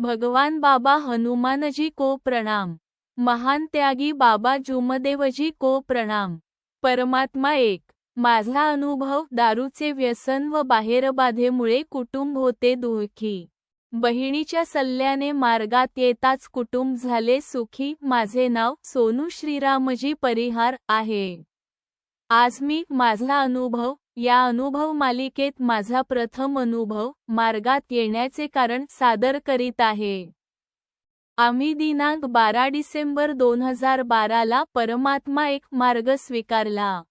भगवान बाबा हनुमानजी को प्रणाम. महान त्यागी बाबा जुमदेवजी को प्रणाम. परमात्मा एक. माझा अनुभव दारूचे व्यसन व बाहेरबाधेमुळे कुटुंब होते दुःखी. बहिणीच्या सल्ल्याने मार्गात येताच कुटुंब झाले सुखी. माझे नाव सोनू श्रीरामजी परिहार आहे. आज मी माझा अनुभव या अनुभव मालिकेत माझा प्रथम अनुभव मार्गात येण्याचे कारण सादर करीत आहे. आम्ही दिनांक बारा डिसेंबर दोन हजार बाराला परमात्मा एक मार्ग स्वीकारला.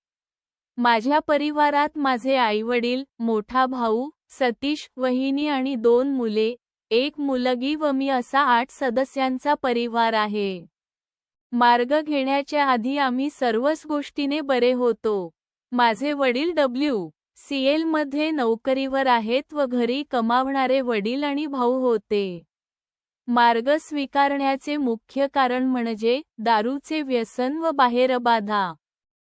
माझ्या परिवारात माझे आईवडील मोठा भाऊ सतीश वहिनी आणि दोन मुले एक मुलगी व मी असा आठ सदस्यांचा परिवार आहे. मार्ग घेण्याच्या आधी आम्ही सर्वच गोष्टीने बरे होतो. माझे वडील डब्ल्यू. सी मध्ये नोकरीवर आहेत व घरी कमावणारे वडील आणि भाऊ होते. मार्ग स्वीकारण्याचे मुख्य कारण म्हणजे दारूचे व्यसन व बाहेरबाधा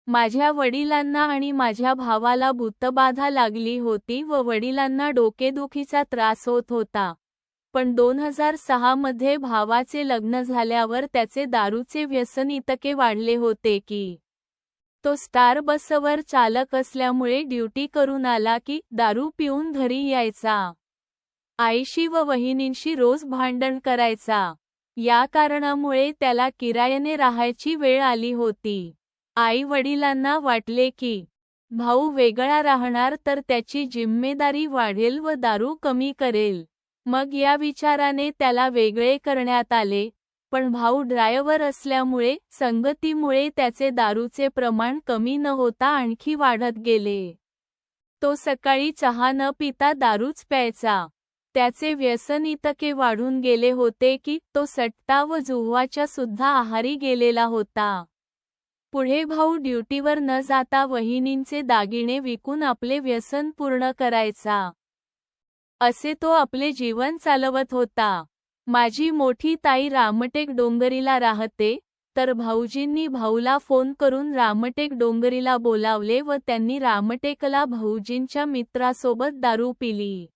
माझ्या वडिलांना आणि माझ्या भावाला भूतबाधा लागली होती व वडिलांना डोकेदुखीचा त्रास होत होता. पण दोन हजार सहा मध्ये भावाचे लग्न झाल्यावर त्याचे दारूचे व्यसन इतके वाढले होते की तो स्टार बसवर चालक असल्यामुळे ड्युटी करून आला की दारू पिऊन घरी यायचा. आईशी व वहिनींशी रोज भांडण करायचा. या कारणामुळे त्याला किरायाने राहायची वेळ आली होती. आई वडिलांना वाटले की भाऊ वेगळा राहणार तर त्याची जिम्मेदारी वाढेल व दारू कमी करेल. मग या विचाराने त्याला वेगळे करण्यात आले. पण भाऊ ड्रायव्हर असल्यामुळे संगतीमुळे त्याचे दारूचे प्रमाण कमी न होता आणखी वाढत गेले. तो सकाळी चहा न पिता दारूच प्यायचा. त्याचे व्यसन इतके वाढून गेले होते की तो सट्टा व जुहवाच्या सुद्धा आहारी गेलेला होता. पुढे भाऊ ड्युटीवर न जाता वहिनींचे दागिने विकून आपले व्यसन पूर्ण करायचा. असे तो आपले जीवन चालवत होता. माझी मोठी ताई रामटेक डोंगरीला राहते तर भाऊजींनी भाऊला फोन करून रामटेक डोंगरीला बोलावले व त्यांनी रामटेकला भाऊजींच्या मित्रासोबत दारू पिली.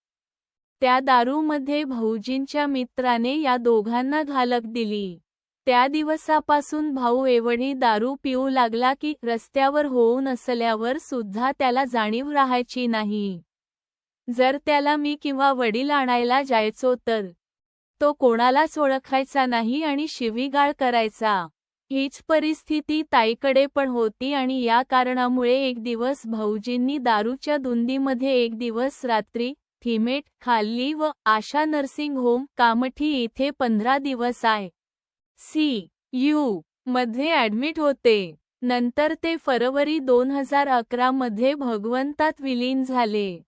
त्या दारूमध्ये भाऊजींच्या मित्राने या दोघांना घालक दिली. त्या दिवसापासून भाऊ एवढी दारू पिऊ लागला की रस्त्यावर होऊन असल्यावर सुद्धा त्याला जाणीव राहायची नाही. जर त्याला मी किंवा वडील आणायला जायचो तर तो कोणालाच ओळखायचा नाही आणि शिवीगाळ करायचा. हीच परिस्थिती ताईकडे पण होती आणि या कारणामुळे एक दिवस भाऊजींनी दारूच्या दुंदीमध्ये एक दिवस रात्री थिमेट खाल्ली व आशा नर्सिंग होम कामठी येथे पंधरा दिवस आहे सी. यू. मध्ये ऍडमिट होते. नंतर ते फरवरी दोन हजार अकरा मध्ये भगवंतात विलीन झाले.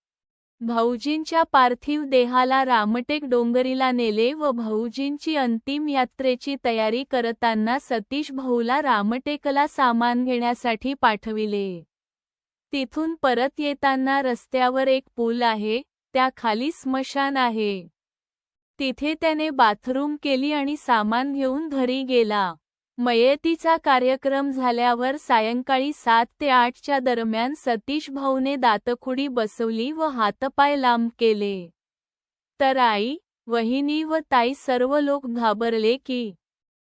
भाऊजींच्या पार्थिव देहाला रामटेक डोंगरीला नेले व भाऊजींची अंतिम यात्रेची तयारी करताना सतीश भाऊला रामटेकला सामान घेण्यासाठी पाठविले. तिथून परत येताना रस्त्यावर एक पूल आहे त्या खाली स्मशान आहे. तिथे त्याने बाथरूम केली आणि सामान घेऊन घरी गेला. मयतीचा कार्यक्रम झाल्यावर सायंकाळी सात ते आठच्या दरम्यान सतीश भाऊने दातखुडी बसवली व हातपाय लांब केले. तर आई वहिनी व ताई सर्व लोक घाबरले की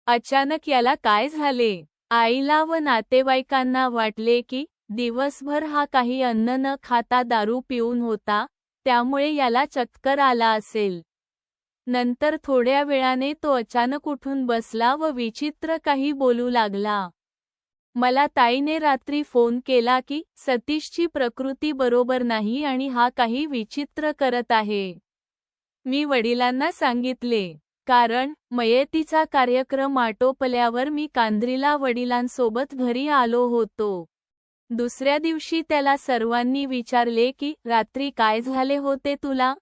अचानक याला काय झाले? आईला व नातेवाईकांना वाटले की दिवसभर हा काही अन्न न खाता दारू पिऊन होता त्यामुळे याला चक्कर आला असेल. नंतर थोड्या वेळाने तो अचानक उठून बसला व विचित्र काही बोलू लागला. मला ताईने रात्री फोन केला की सतीशची प्रकृती बरोबर नाही आणि हा काही विचित्र करत आहे. मी वडिलांना सांगितले कारण मयतीचा कार्यक्रम आटोपल्यावर मी कांद्रीला वडिलांसोबत घरी आलो होतो. दुसऱ्या दिवशी त्याला सर्वांनी विचारले की रात्री काय झाले होते तुला?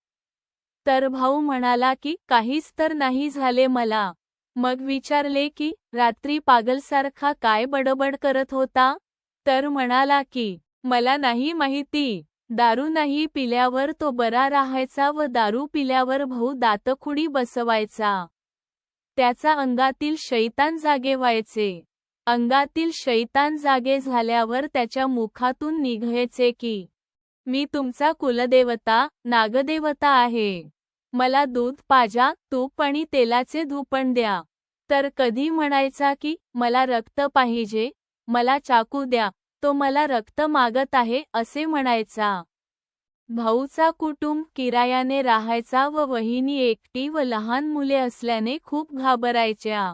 तर भाऊ म्हणाला की काहीच तर नाही झाले मला. मग विचारले की रात्री पागलसारखा काय बडबड करत होता? तर म्हणाला की मला नाही माहिती. दारू नाही पिल्यावर तो बरा राहायचा व दारू पिल्यावर भाऊ दातखुडी बसवायचा. त्याचा अंगातील शैतान जागे व्हायचे. अंगातील शैतान जागे झाल्यावर त्याच्या मुखातून निघायचे की मी तुमचा कुलदेवता नागदेवता आहे. मला दूध पाजा तूप आणि तेलाचे धूपण द्या. तर कधी म्हणायचा की मला रक्त पाहिजे मला चाकू द्या तो मला रक्त मागत आहे असे म्हणायचा. भाऊचा कुटुंब किरायाने राहायचा व वहिनी एकटी व लहान मुले असल्याने खूप घाबरायच्या.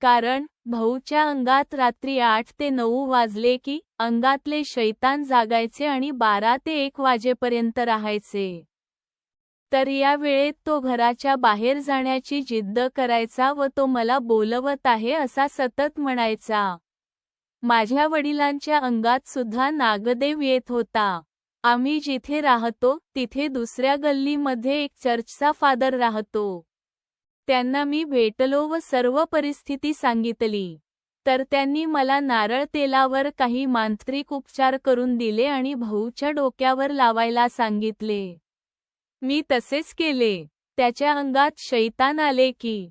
कारण भाऊच्या अंगात रात्री आठ ते नऊ वाजले की अंगातले शैतान जागायचे आणि बारा ते एक वाजेपर्यंत राहायचे. तर या वेळेत तो घराच्या बाहेर जाण्याची जिद्द करायचा व तो मला बोलवत आहे असा सतत म्हणायचा. माझ्या वडिलांच्या अंगात सुद्धा नागदेव येत होता. आम्ही जिथे राहतो तिथे दुसऱ्या गल्लीमध्ये एक चर्चचा फादर राहतो. त्यांना मी भेटलो व सर्व परिस्थिती सांगितली. तर त्यांनी मला नारळ तेलावर काही मांत्रिक उपचार करून दिले आणि भाऊच्या डोक्यावर लावायला सांगितले. मी तसेच केले. त्याच्या अंगात शैतान आले की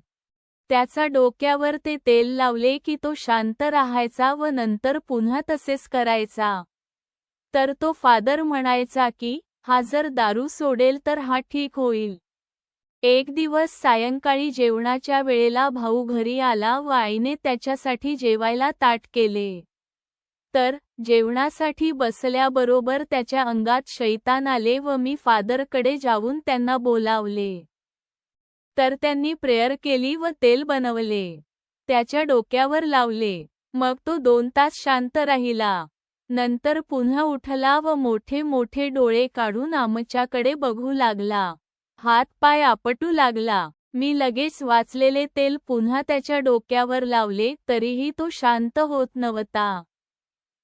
त्याचा डोक्यावर ते तेल लावले की तो शांत राहायचा व नंतर पुन्हा तसेच करायचा. तर तो फादर म्हणायचा की हा जर दारू सोडेल तर हा ठीक होईल. एक दिवस सायंकाळी जेवणाच्या वेळेला भाऊ घरी आला व आईने त्याच्यासाठी जेवायला ताट केले. तर जेवणासाठी बसल्याबरोबर त्याच्या अंगात शैतान आले व मी फादरकडे जाऊन त्यांना बोलावले. तर त्यांनी प्रेयर केली व तेल बनवले. त्याच्या डोक्यावर लावले. मग तो दोन तास शांत राहिला. नंतर पुन्हा उठला व मोठे मोठे डोळे काढून आमच्याकडे बघू लागला. हात पाय आपटू लागला. मी लगेच वाचलेले तेल पुन्हा त्याच्या डोक्यावर लावले तरीही तो शांत होत नव्हता.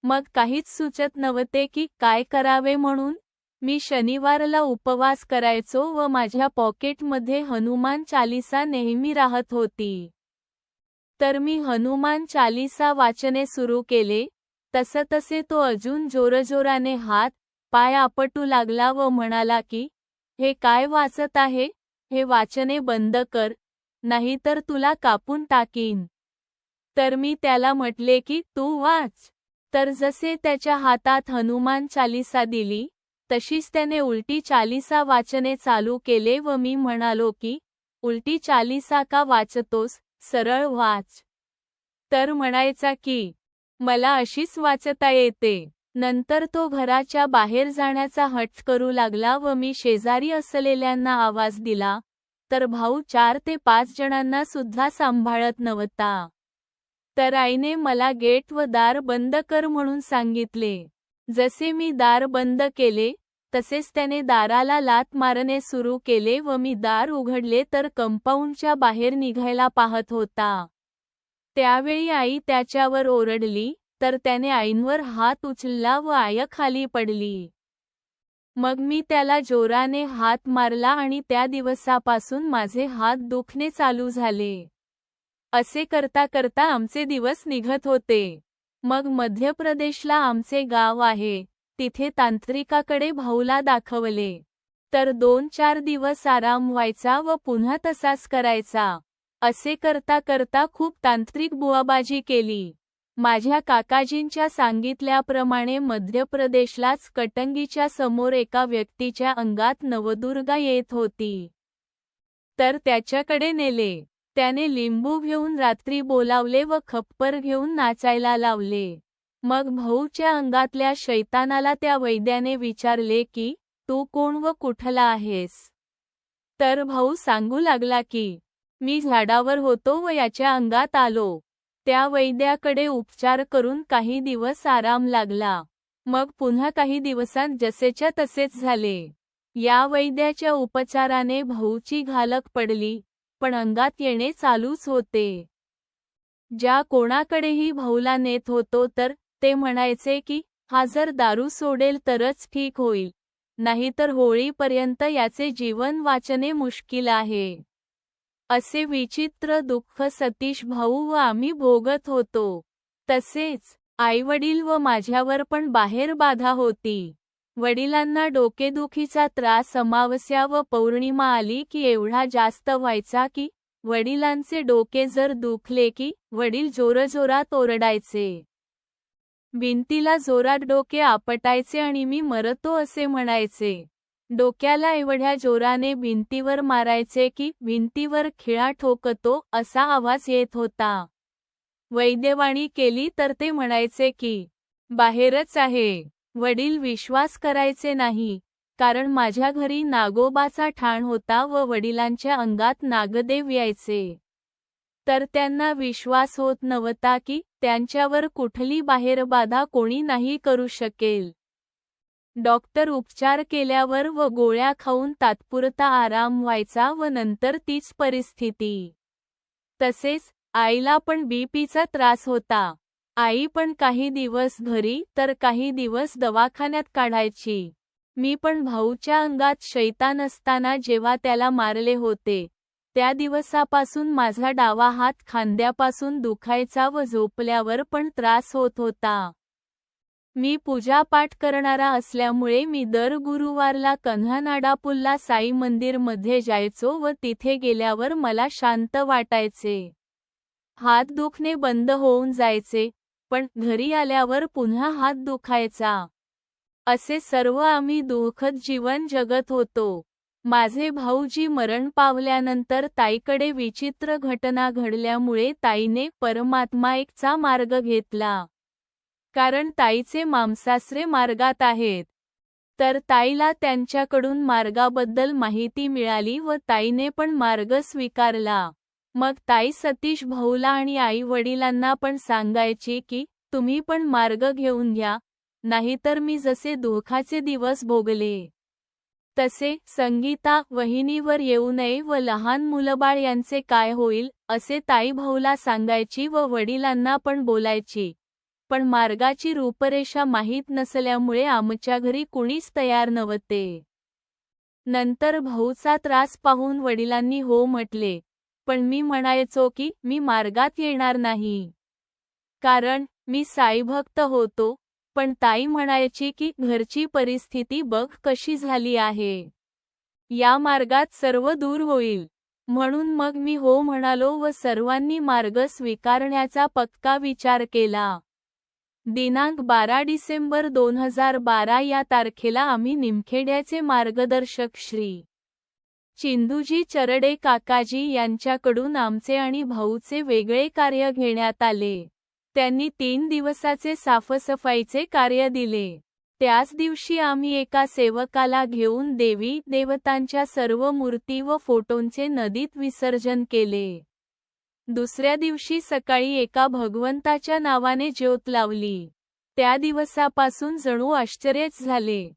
मग काहीच सुचत नव्हते की काय करावे म्हणून. मी शनिवारला उपवास करायचो व माझ्या पॉकेटमध्ये हनुमान चालिसा नेहमी राहत होती. तर मी हनुमान चालिसा वाचने सुरू केले. तसतसे तो अजून जोरजोराने हात पाय आपटू लागला व म्हणाला की हे काय वाचत आहे? हे वाचने बंद कर नाहीतर तुला कापून टाकीन. तर मी त्याला म्हटले की तू वाच. तर जसे त्याच्या हातात हनुमान चालिसा दिली तशीच त्याने उलटी चालिसा वाचने चालू केले व मी म्हणालो की उलटी चालिसा का वाचतोस? सरळ वाच. तर म्हणायचा की मला अशीच वाचता येते. नंतर तो घराच्या बाहेर जाण्याचा हट्ट करू लागला व मी शेजारी असलेल्यांना आवाज दिला तर भाऊ चार ते पाच जणांना सुद्धा सांभाळत नव्हता. तर आईने मला गेट व दार बंद कर म्हणून सांगितले. जसे मी दार बंद केले तसेच त्याने दाराला लात मारणे सुरू केले व मी दार उघडले तर कंपाऊंडच्या बाहेर निघायला पाहत होता. त्यावेळी आई त्याच्यावर ओरडली तर त्याने आईंवर हात उचलला व आय खाली पडली. मग मी त्याला जोराने हात मारला आणि त्या दिवसापासून माझे हात दुखणे चालू झाले. असे करता करता आमचे दिवस निघत होते. मग मध्य प्रदेशला आमचे गाव आहे. तिथे तांत्रिकाकडे भाऊला दाखवले. तर दोन चार दिवस आराम व्हायचा व पुन्हा तसाच करायचा. असे करता करता खूप तांत्रिक बुवाबाजी केली. माझ्या काकाजींच्या सांगितल्याप्रमाणे मध्य प्रदेशलाच कटंगीच्या समोर एका व्यक्तीच्या अंगात नवदुर्गा येत होती. तर त्याच्याकडे नेले. त्याने लिंबू घेऊन रात्री बोलावले व खप्पर घेऊन नाचायला लावले. मग भाऊच्या अंगातल्या शैतानाला त्या वैद्याने विचारले की तू कोण व कुठला आहेस? तर भाऊ सांगू लागला की मी झाडावर होतो व याच्या अंगात आलो. त्या वैद्याकडे उपचार करून काही दिवस आराम लागला. मग पुन्हा काही दिवसांत जसेच्या तसेच झाले. या वैद्याच्या उपचाराने भाऊची घालक पडली पण अंगात येणे चालूच होते. ज्या कोणाकडेही भाऊला नेत होतो तर ते म्हणायचे की हा जर दारू सोडेल तरच ठीक होईल. नाहीतर होळीपर्यंत याचे जीवन वाचणे मुश्किल आहे. असे विचित्र दुःख सतीश भाऊ व आम्ही भोगत होतो. तसेच आईवडील व माझ्यावर पण बाहेर बाधा होती. वडिलांना डोकेदुखीचा त्रास अमावस्या व पौर्णिमा आली की एवढा जास्त व्हायचा की वडिलांचे डोके जर दुखले की वडील जोरजोरात ओरडायचे. भिंतीला जोरात डोके आपटायचे आणि मी मरतो असे म्हणायचे. डोक्याला एवढ्या जोराने भिंतीवर मारायचे की भिंतीवर खिळा ठोकतो असा आवाज येत होता. वैद्यवाणी केली तर ते म्हणायचे की बाहेरच आहे. वडील विश्वास करायचे नाही. कारण माझ्या घरी नागोबाचा ठाण होता व वडिलांच्या अंगात नागदेव यायचे. तर त्यांना विश्वास होत नव्हता की त्यांच्यावर कुठली बाहेरबाधा कोणी नाही करू शकेल. डॉक्टर उपचार केल्यावर व गोळ्या खाऊन तात्पुरता आराम व्हायचा व नंतर तीच परिस्थिती. तसेच आईला पण बीपीचा त्रास होता. आई पण काही दिवस घरी तर काही दिवस दवाखान्यात काढायची. मी पण भाऊच्या अंगात शैतान असताना जेव्हा त्याला मारले होते त्या दिवसापासून माझा डावा हात खांद्यापासून दुखायचा व झोपल्यावर पण त्रास होत होता. मी पूजापाठ करणारा असल्यामुळे मी दर गुरुवारला कन्हानाडापुल्ला साई मंदिरमध्ये जायचो व तिथे गेल्यावर मला शांत वाटायचे. हात दुखणे बंद होऊन जायचे पण घरी आल्यावर पुन्हा हात दुखायचा. असे सर्व आम्ही दुःखद जीवन जगत होतो. माझे भाऊजी मरण पावल्यानंतर ताईकडे विचित्र घटना घडल्यामुळे ताईने परमात्मा एकचा मार्ग घेतला. कारण ताईचे मामसासरे मार्गात आहेत. तर ताईला त्यांच्याकडून मार्गाबद्दल माहिती मिळाली व ताईने पण मार्ग स्वीकारला. मग ताई सतीश भाऊला आणि आई वडिलांना पण सांगायची की तुम्ही पण मार्ग घेऊन घ्या नाहीतर मी जसे दुःखाचे दिवस भोगले. तसे संगीता वहिनीवर येऊ नये व लहान मुलबाळ यांचे काय होईल असे ताई भाऊला सांगायची व वडिलांना पण बोलायची. पण मार्गाची रूपरेषा माहीत नसल्यामुळे आमच्या घरी कुणीच तयार नव्हते. नंतर भाऊचा त्रास पाहून वडिलांनी हो म्हटले पण मी म्हणायचो की मी मार्गात येणार नाही. कारण मी साईभक्त होतो पण ताई म्हणायची की घरची परिस्थिती बघ कशी झाली आहे. या मार्गात सर्व दूर होईल. म्हणून मग मी हो म्हणालो व सर्वांनी मार्ग स्वीकारण्याचा पक्का विचार केला. दिनांक बारा डिसेंबर दोन हजार बारा या तारखेला आम्ही निमखेड्याचे मार्गदर्शक श्री. चिंदूजी चरडे काकाजी यांच्याकडून आमचे आणि भाऊचे वेगळे कार्य घेण्यात आले. त्यांनी तीन दिवसाचे साफसफाईचे कार्य दिले. त्याच दिवशी आम्ही एका सेवकाला घेऊन देवी देवतांच्या सर्व मूर्ती व फोटोंचे नदीत विसर्जन केले. दुसऱ्या दिवशी सकाळी एका भगवंताच्या नावाने ज्योत लावली. त्या दिवसापासून जणू आश्चर्यच झाले.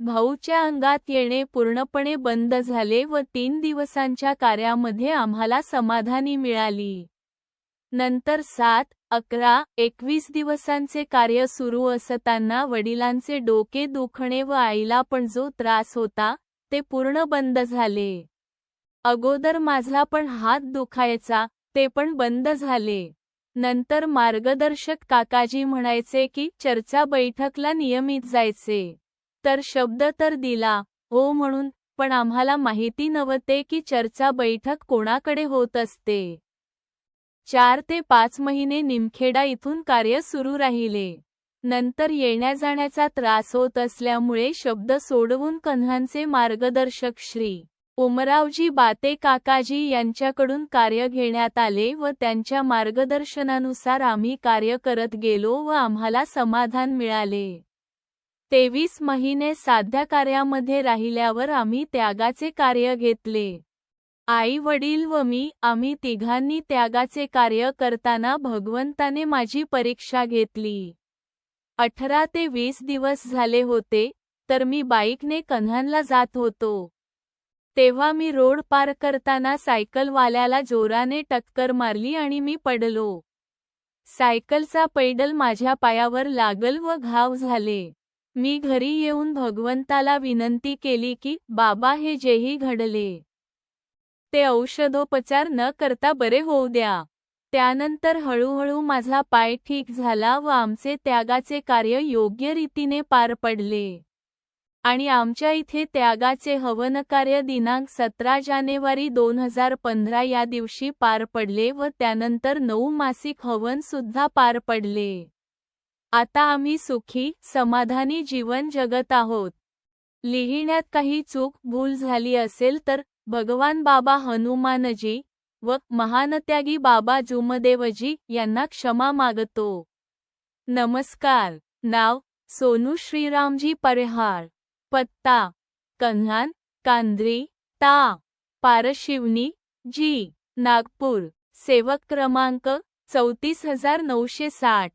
भाऊच्या अंगात येणे पूर्णपणे बंद झाले व तीन दिवसांच्या कार्यामध्ये आम्हाला समाधानी मिळाली. नंतर सात अकरा एकवीस दिवसांचे कार्य सुरू असताना वडिलांचे डोके दुखणे व आईला पण जो त्रास होता ते पूर्ण बंद झाले. अगोदर माझा पण हात दुखायचा ते पण बंद झाले. नंतर मार्गदर्शक काकाजी म्हणायचे की चर्चा बैठकला नियमित जायचे. तर शब्द तर दिला हो म्हणून पण आम्हाला माहिती नव्हते की चर्चा बैठक कोणाकडे होत असते. चार ते पाच महिने निमखेडा इथून कार्य सुरू राहिले. नंतर येण्या जाण्याचा त्रास होत असल्यामुळे शब्द सोडवून कन्हांचे मार्गदर्शक श्री. उमरावजी बाते काकाजी यांच्याकडून कार्य घेण्यात आले व त्यांच्या मार्गदर्शनानुसार आम्ही कार्य करत गेलो व आम्हाला समाधान मिळाले. तेवीस महिने साध्या कार्यामध्ये राहिल्यावर आम्ही त्यागाचे कार्य घेतले. आई वडील व मी आम्ही तिघांनी त्यागाचे कार्य करताना भगवंताने माझी परीक्षा घेतली. अठरा ते वीस दिवस झाले होते तर मी बाईकने कन्हानला जात होतो. तेव्हा मी रोड पार करताना सायकलवाल्याला जोराने टक्कर मारली आणि मी पडलो. सायकलचा पैडल माझ्या पायावर लागल व घाव झाले. मी घरी येऊन भगवंताला विनंती केली की बाबा हे जेही घडले. ते औषधोपचार न करता बरे होऊ द्या. त्यानंतर हळूहळू माझा पाय ठीक झाला व आमचे त्यागाचे कार्य योग्य रीतीने पार पडले. आणि आमच्या इथे त्यागाचे हवनकार्य दिनांक सतरा जानेवारी दोन हजार पंधरा या दिवशी पार पडले व त्यानंतर नऊ मासिक हवन सुद्धा पार पडले. आता आम्ही सुखी समाधानी जीवन जगत आहोत. लिहिण्यात काही चूक भूल झाली असेल तर भगवान बाबा हनुमानजी व महानत्यागी बाबा जुमदेवजी यांना क्षमा मागतो. नमस्कार. नाव सोनू श्रीरामजी परिहार. पत्ता कन्हान कांद्री ता पारशिवनी जी नागपूर सेवक क्रमांक चौतीस हजार नऊशे साठ.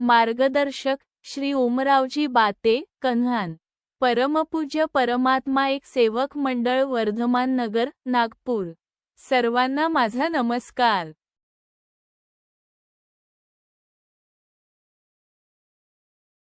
मार्गदर्शक श्री ओमरावजी बाते कन्हान. परमपूज्य परमात्मा एक सेवक मंडळ वर्धमान नगर नागपूर. सर्वांना माझा नमस्कार.